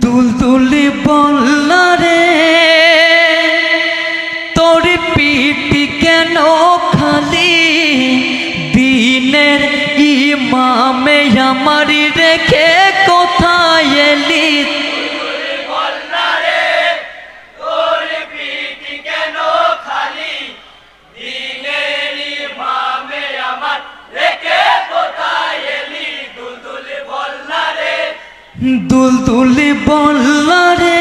দুলদুলি বললা রে তোর পিটি কেন খালি? দিনের ইমামে আমার রেখে কোথায় এলি দুলদুলি বললা রে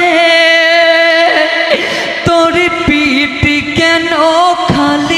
তোর পিটি কেন খালি?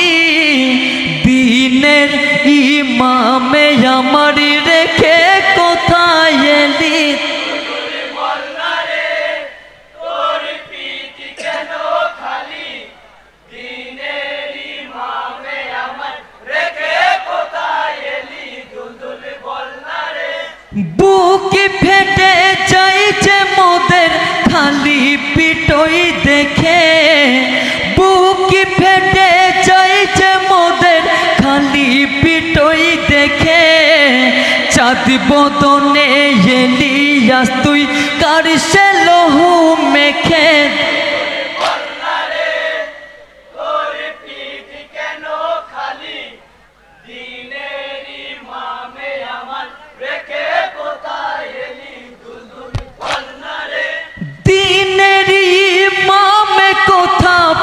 বদনে এলিয়াস তুই কার সে লহু মেখে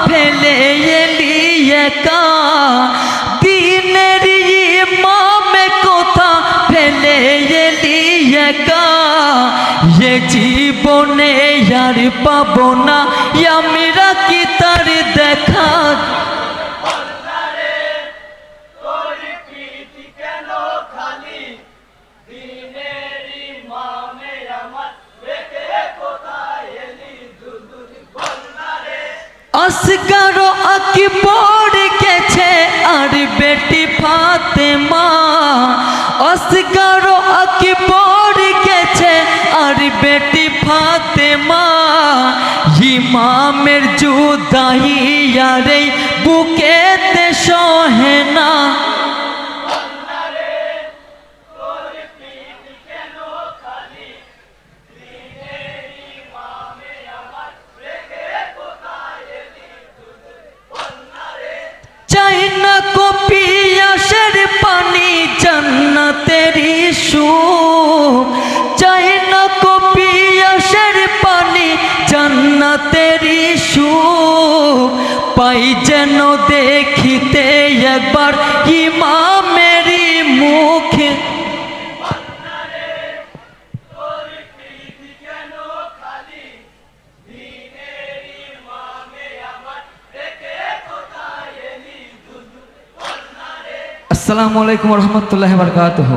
ফেলে এলি একা? একা এ জীবনে আর পাবো না। আমিরা কি তার দেখা। আসগার আকি আর ফাতে মা ইমামের জুদাইয়া রে বুকেতে সহে না আশের পানি পাই যেন দেখিতে একবার ইমামেরই মুখে। আসসালামু আলাইকুম রহমতুল্লাহ বারকাতুহ।